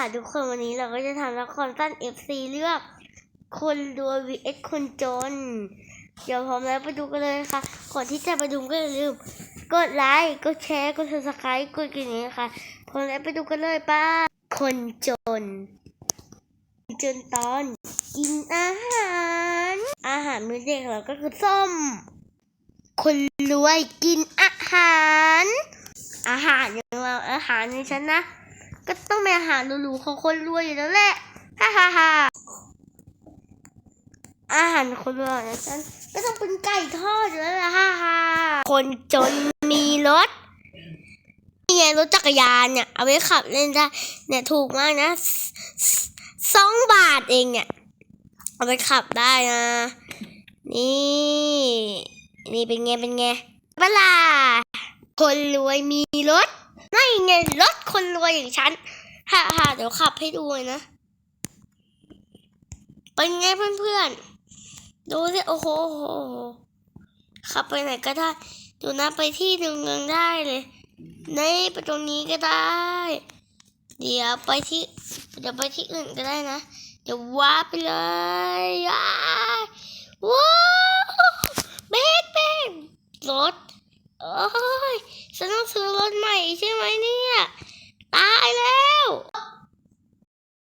ค่ะทุกคนวันนี้เราก็จะทำละครสั้น FC เลือก คนรวย vs คนจน เดี๋ยวพร้อมแล้วไปดูกันเลยค่ะ ก่อนที่จะไปดูก็อย่าลืม กดไลค์กดแชร์กด subscribe กดกระดิ่งนะคะพร้อมแล้วไปดูกันเลยป้าคนจน จนตอน กินอาหาร อาหารมื้อเด็กเราก็คือส้ม คนรวยกินอาหาร อาหารอย่างเราอาหารในฉันนะ ก็ต้องเป็นอาหารหรูๆของคนรวยอยู่แล้วแหละ ฮ่าฮ่าฮ่าอาหารคนรวยนะฉันก็ต้องเป็นไก่ทอดอยู่แล้วแหละฮ่าฮ่าคนจนมีรถนี่ไงรถจักรยานเนี่ยเอาไว้ขับเล่นได้ เนี่ยถูกมากนะสองบาทเองเนี่ย เอาไปขับได้นะ นี่ นี่เป็นไงเป็นไงเวลาคนรวยมีรถ ไม่ไงรถคนรวยอย่างฉันฮ่าฮ่าเดี๋ยวขับให้ดูเลยนะเป็นไงเพื่อนๆ ดูสิโอ้โหโอ้โหขับไปไหนก็ได้ดูนะไปที่หนึ่งยังได้เลยในไปตรงนี้ก็ได้ เดี๋ยวไปที่เดี๋ยวไปที่อื่นก็ได้นะ เดี๋ยวว้าไปเลยอ้าว้าวเบกเบกรถโอ้ยฉันต้องซื้อ